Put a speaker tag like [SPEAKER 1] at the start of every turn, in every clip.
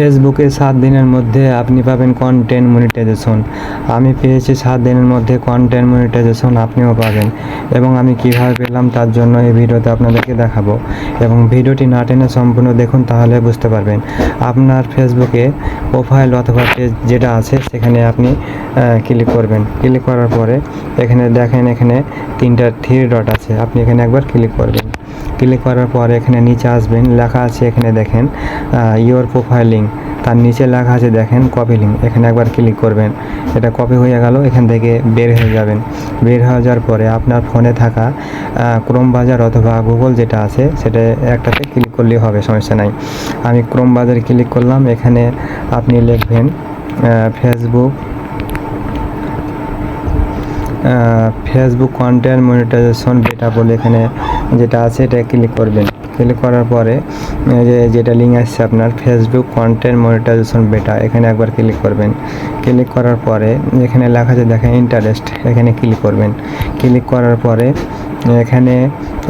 [SPEAKER 1] ফেসবুকে সাত দিনের মধ্যে আপনি পাবেন কন্টেন্ট মনিটাইজেশন আমি পেয়েছি সাত দিনের মধ্যে কন্টেন্ট মনিটাইজেশন আপনিও পাবেন। এবং আমি কীভাবে পেলাম তার জন্য এই ভিডিওতে আপনাদেরকে দেখাবো। এবং ভিডিওটি না টেনে সম্পূর্ণ দেখুন তাহলে বুঝতে পারবেন। আপনার ফেসবুকে প্রোফাইল অথবা পেজ যেটা আছে, সেখানে আপনি ক্লিক করবেন। ক্লিক করার পরে এখানে দেখেন এখানে তিনটা থ্রি ডট আছে। আপনি এখানে একবার ক্লিক করবেন। ক্লিক করার পর এখানে নিচে আসবেন, লেখা আছে এখানে দেখেন ইওর প্রোফাইলিং তার নিচে লেখা আছে দেখেন কপি লিঙ্ক এখানে একবার ক্লিক করবেন। এটা কপি হয়ে গেল, এখান থেকে বের হয়ে যাবেন। বের হয়ে যাওয়ার পরে আপনার ফোনে থাকা ক্রোম বাজার অথবা গুগল যেটা আছে, সেটা একটাতে ক্লিক করলেই হবে, সমস্যা নাই। আমি ক্রোম বাজারে ক্লিক করলাম, এখানে আপনি লিখবেন ফেসবুক ফেসবুক কন্টেন্ট মনিটাইজেশন বেটা বলে এখানে যেটা আছে, এটা ক্লিক করবেন। ক্লিক করার পরে যে, যেটা লিঙ্ক আসছে আপনার ফেসবুক কন্টেন্ট মনিটাইজেশন বেটা এখানে একবার ক্লিক করবেন। ক্লিক করার পরে, এখানে লেখা আছে, দেখেন ইন্টারেস্ট এখানে ক্লিক করবেন। ক্লিক করার পরে, এখানে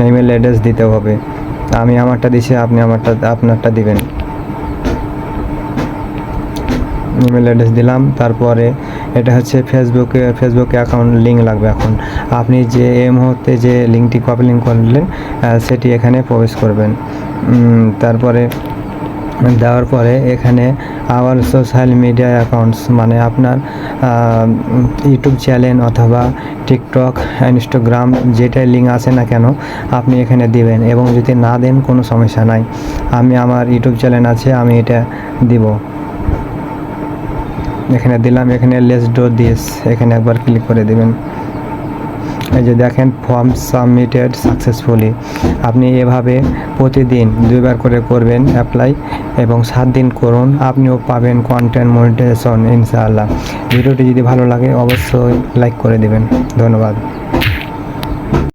[SPEAKER 1] ইমেল অ্যাড্রেস দিতে হবে। আমি আমারটা দিছি, আপনি আমারটা, আপনারটা দিবেন। ইমেল অ্যাড্রেস দিলাম, তারপরে এটা হচ্ছে ফেসবুকে ফেসবুকে অ্যাকাউন্ট লিঙ্ক লাগবে এখন। আপনি যে এই মুহূর্তে যে লিঙ্কটি কপি লিঙ্ক করলেন সেটি এখানে প্রবেশ করবেন। তারপরে দেওয়ার পরে এখানে আবার সোশ্যাল মিডিয়া অ্যাকাউন্টস মানে আপনার ইউটিউব চ্যানেল অথবা টিকটক ইনস্টাগ্রাম যেটাই লিঙ্ক আছে না কেন, আপনি এখানে দিবেন এবং যদি না দেন কোনো সমস্যা নাই। আমি আমার ইউটিউব চ্যানেল আছে, আমি এটা দিব। এখানে দিলাম, এখানে লেস ডো দিস এখানে একবার ক্লিক করে দেবেন। এই যে দেখেন ফর্ম সাবমিটেড সাকসেসফুলি আপনি এভাবে প্রতিদিন দুইবার করে করবেন অ্যাপ্লাই এবং সাত দিন করুন। আপনিও পাবেন কন্টেন্ট মনিটাইজেশন ইনশাআল্লাহ। ভিডিওটি যদি ভালো লাগে, অবশ্যই লাইক করে দেবেন। ধন্যবাদ।